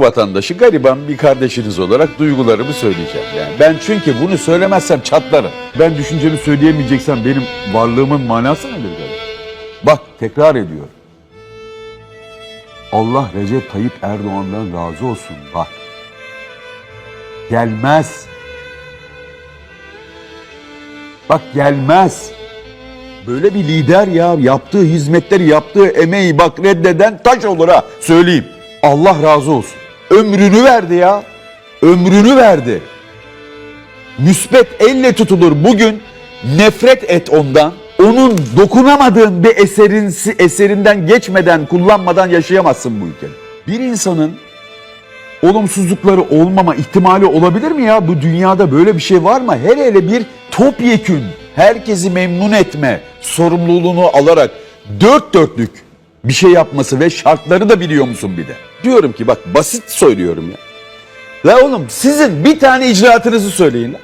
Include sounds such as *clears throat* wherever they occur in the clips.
vatandaşı, gariban bir kardeşiniz olarak duygularımı söyleyeceğim. Yani ben çünkü bunu söylemezsem çatlarım. Ben düşüncemi söyleyemeyeceksem benim varlığımın manası nedir? kardeşim? Bak tekrar ediyorum. Allah Recep Tayyip Erdoğan'dan razı olsun. Bak. Gelmez. Bak gelmez. Böyle bir lider ya yaptığı hizmetleri yaptığı emeği bak reddeden taş olur ha söyleyeyim. Allah razı olsun. Ömrünü verdi ya. Ömrünü verdi. Müspet elle tutulur bugün nefret et ondan. Onun dokunamadığın bir eserin, eserinden geçmeden, kullanmadan yaşayamazsın bu ülkede. Bir insanın olumsuzlukları olmama ihtimali olabilir mi ya? Bu dünyada böyle bir şey var mı? Hele hele bir topyekün, herkesi memnun etme sorumluluğunu alarak dört dörtlük bir şey yapması ve şartları da biliyor musun bir de? Diyorum ki bak basit söylüyorum ya. La oğlum sizin bir tane icraatınızı söyleyin.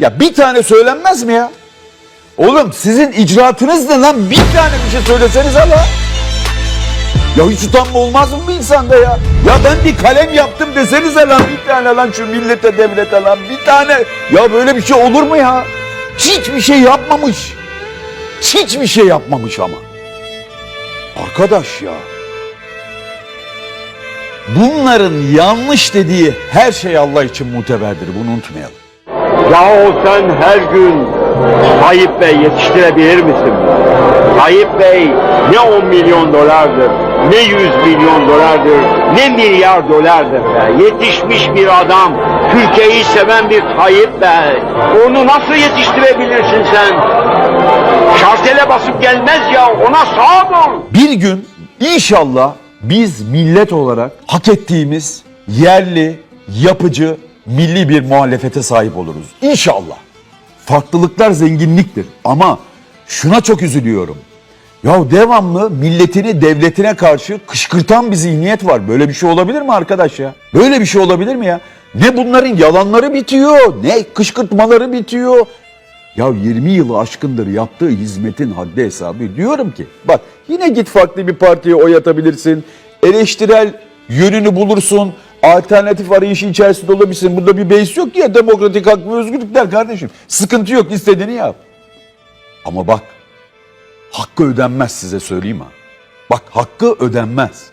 Ya bir tane söylenmez mi ya? Oğlum sizin icraatınız ne lan? Bir tane bir şey söyleseniz la. Ya hiç utanma olmaz mı bir insanda ya? Ya ben bir kalem yaptım desenize lan bir tane lan şu millete devlete lan bir tane. Ya böyle bir şey olur mu ya? Hiçbir şey yapmamış. Hiçbir şey yapmamış ama. Arkadaş ya. Bunların yanlış dediği her şey Allah için muteberdir. Bunu unutmayalım. Yahu sen her gün Tayyip Bey yetiştirebilir misin? Tayyip Bey ne 10 milyon dolardır, ne 100 milyon dolardır, ne milyar dolardır be. Yetişmiş bir adam, Türkiye'yi seven bir Tayyip Bey. Onu nasıl yetiştirebilirsin sen? Şartele basıp gelmez ya, ona sağ ol. Bir gün inşallah biz millet olarak hak ettiğimiz yerli, yapıcı, milli bir muhalefete sahip oluruz. İnşallah. Farklılıklar zenginliktir ama şuna çok üzülüyorum. Ya devamlı milletini, devletine karşı kışkırtan bir zihniyet var. Böyle bir şey olabilir mi arkadaş ya? Böyle bir şey olabilir mi ya? Ne bunların yalanları bitiyor, ne kışkırtmaları bitiyor. Ya 20 yılı aşkındır yaptığı hizmetin haddi hesabı diyorum ki bak yine git farklı bir partiye oy atabilirsin. Eleştirel yönünü bulursun. Alternatif arayışı içerisinde olabilirsin. Burada bir beis yok ya demokratik hak ve özgürlükler kardeşim. Sıkıntı yok istediğini yap. Ama bak hakkı ödenmez size söyleyeyim ha. Bak hakkı ödenmez.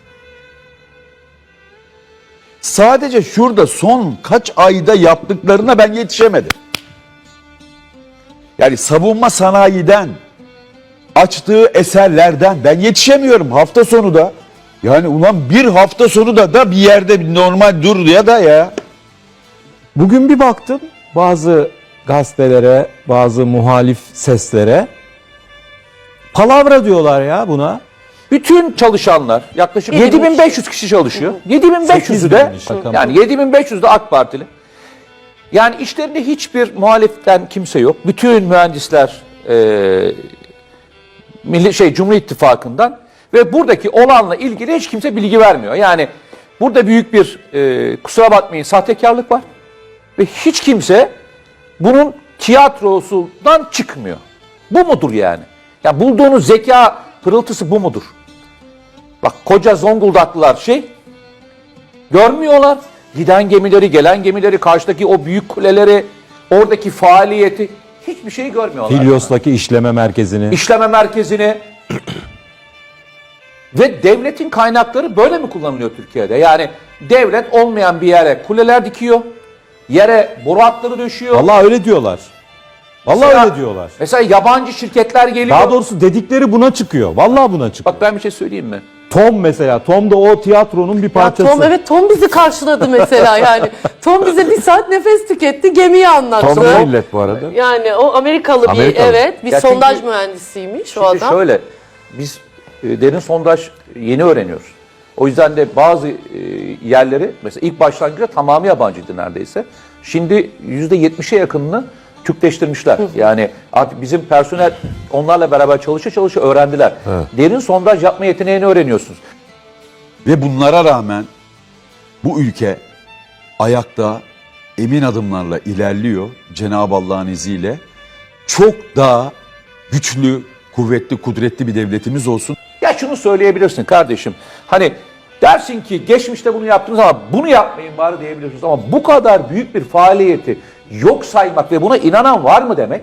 Sadece şurada son kaç ayda yaptıklarına ben yetişemedim. Yani savunma sanayiden açtığı eserlerden ben yetişemiyorum hafta sonu da. Yani ulan bir hafta sonu da da bir yerde bir normal dur ya da ya. Bugün bir baktım bazı gazetelere, bazı muhalif seslere palavra diyorlar ya buna. Bütün çalışanlar yaklaşık 7500 kişi çalışıyor. 7500'ü de yani 7500'ü de AK Partili. Yani işlerinde hiçbir muhaliften kimse yok. Bütün mühendisler e, Milli şey Cumhur İttifakı'ndan ve buradaki olanla ilgili hiç kimse bilgi vermiyor. Yani burada büyük bir e, kusura bakmayın sahtekarlık var ve hiç kimse bunun tiyatrosundan çıkmıyor. Bu mudur yani? Ya bulduğunuz zeka pırıltısı bu mudur? Bak koca Zonguldaklılar şey görmüyorlar. Giden gemileri, gelen gemileri, karşıdaki o büyük kuleleri, oradaki faaliyeti hiçbir şey görmüyorlar. Helios'taki işleme merkezini. İşleme merkezini *clears throat* ve devletin kaynakları böyle mi kullanılıyor Türkiye'de? Yani devlet olmayan bir yere kuleler dikiyor, yere boru hatları döşüyor. Vallahi öyle diyorlar. Vallahi Mesela- öyle diyorlar. Mesela yabancı şirketler geliyor. Daha doğrusu dedikleri buna çıkıyor. Vallahi buna çıkıyor. Bak ben bir şey söyleyeyim mi? Tom mesela. Tom da o tiyatronun bir Ya parçası. Tom evet Tom bizi karşıladı mesela yani. *laughs* Tom bize bir saat nefes tüketti, gemiyi anlattı. Tom ne millet bu arada? Yani o Amerikalı, Amerikalı. bir evet bir Ya çünkü- sondaj mühendisiymiş o Şimdi adam. şöyle, biz e, derin sondaj yeni öğreniyoruz. O yüzden de bazı e, yerleri, mesela ilk başlangıçta tamamı yabancıydı neredeyse. Şimdi yüzde yetmişe yakınını Türkleştirmişler. Yani artık bizim personel onlarla beraber çalışa çalışa öğrendiler. Derin sondaj yapma yeteneğini öğreniyorsunuz. Ve bunlara rağmen bu ülke ayakta emin adımlarla ilerliyor Cenab-ı Allah'ın izniyle. Çok daha güçlü, kuvvetli, kudretli bir devletimiz olsun. Ya şunu söyleyebilirsin kardeşim. Hani Dersin ki geçmişte bunu yaptınız ama bunu yapmayın bari diyebilirsiniz. Ama bu kadar büyük bir faaliyeti yok saymak ve buna inanan var mı demek?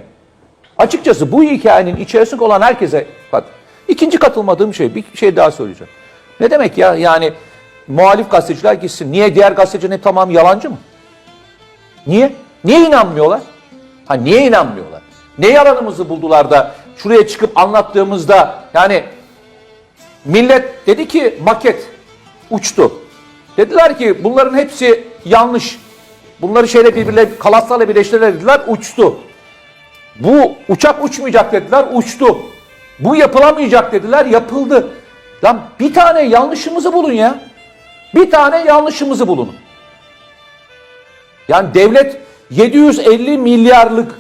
Açıkçası bu hikayenin içerisinde olan herkese bak ikinci katılmadığım şey bir şey daha söyleyeceğim. Ne demek ya yani muhalif gazeteciler gitsin. Niye diğer gazetecilerin tamam yalancı mı? Niye? Niye inanmıyorlar? Ha niye inanmıyorlar? Ne yalanımızı buldular da şuraya çıkıp anlattığımızda yani millet dedi ki maket uçtu. Dediler ki bunların hepsi yanlış. Bunları şeyle birbirle kalaslarla birleştirirler dediler uçtu. Bu uçak uçmayacak dediler uçtu. Bu yapılamayacak dediler yapıldı. Lan bir tane yanlışımızı bulun ya. Bir tane yanlışımızı bulun. Yani devlet 750 milyarlık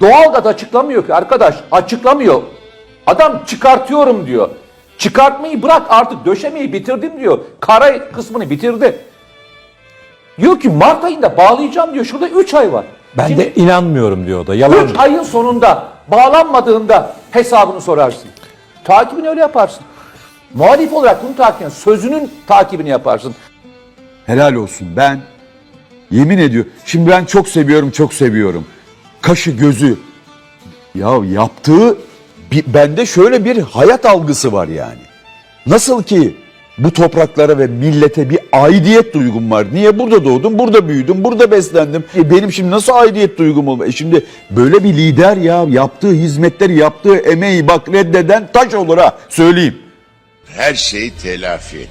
doğalgaz açıklamıyor ki arkadaş açıklamıyor. Adam çıkartıyorum diyor. Çıkartmayı bırak artık döşemeyi bitirdim diyor. Kara kısmını bitirdi. Diyor ki Mart ayında bağlayacağım diyor. Şurada 3 ay var. Ben Şimdi de inanmıyorum diyor o da. Yalan. 3 ayın sonunda bağlanmadığında hesabını sorarsın. Takibini öyle yaparsın. Muhalif olarak bunu takibini, sözünün takibini yaparsın. Helal olsun ben yemin ediyorum. Şimdi ben çok seviyorum çok seviyorum. Kaşı gözü ya yaptığı bir, bende şöyle bir hayat algısı var yani. Nasıl ki bu topraklara ve millete bir aidiyet duygum var. Niye burada doğdum, burada büyüdüm, burada beslendim. E benim şimdi nasıl aidiyet duygum olma? E şimdi böyle bir lider ya yaptığı hizmetleri, yaptığı emeği bak reddeden taş olur ha söyleyeyim. her şeyi telafi.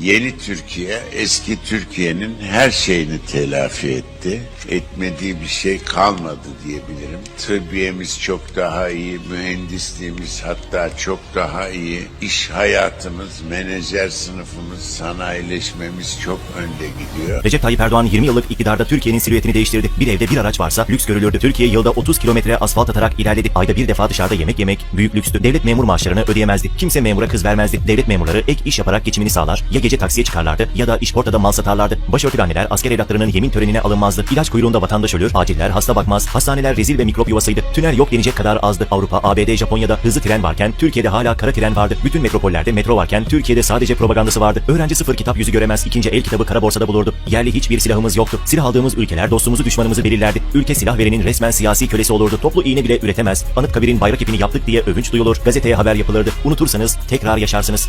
Yeni Türkiye eski Türkiye'nin her şeyini telafi etti. Etmediği bir şey kalmadı diyebilirim. Tıbbiyemiz çok daha iyi, mühendisliğimiz hatta çok daha iyi. İş hayatımız, menajer sınıfımız, sanayileşmemiz çok önde gidiyor. Recep Tayyip Erdoğan 20 yıllık iktidarda Türkiye'nin silüetini değiştirdi. Bir evde bir araç varsa lüks görülürdü. Türkiye yılda 30 kilometre asfalt atarak ilerledi. Ayda bir defa dışarıda yemek yemek büyük lükstü. Devlet memur maaşlarını ödeyemezdi. Kimse memura kız vermezdi. Devlet memurları ek iş yaparak geçimini sağlar. Ya gece taksiye çıkarlardı ya da işportada mal satarlardı. Başörtülü anneler asker evlatlarının yemin törenine alınmazdı. İlaç kuyruğunda vatandaş ölür. Aciller hasta bakmaz. Hastaneler rezil ve mikrop yuvasıydı. Tünel yok denecek kadar azdı. Avrupa, ABD, Japonya'da hızlı tren varken Türkiye'de hala kara tren vardı. Bütün metropollerde metro varken Türkiye'de sadece propagandası vardı. Öğrenci sıfır kitap yüzü göremez. ikinci el kitabı kara borsada bulurdu. Yerli hiçbir silahımız yoktu. Silah aldığımız ülkeler dostumuzu düşmanımızı belirlerdi. Ülke silah verenin resmen siyasi kölesi olurdu. Toplu iğne bile üretemez. Anıtkabir'in bayrak ipini yaptık diye övünç duyulur. Gazeteye haber yapılırdı. Unutursanız tekrar yaşarsınız.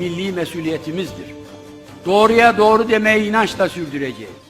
milli mesuliyetimizdir. Doğruya doğru demeyi inançla sürdüreceğiz.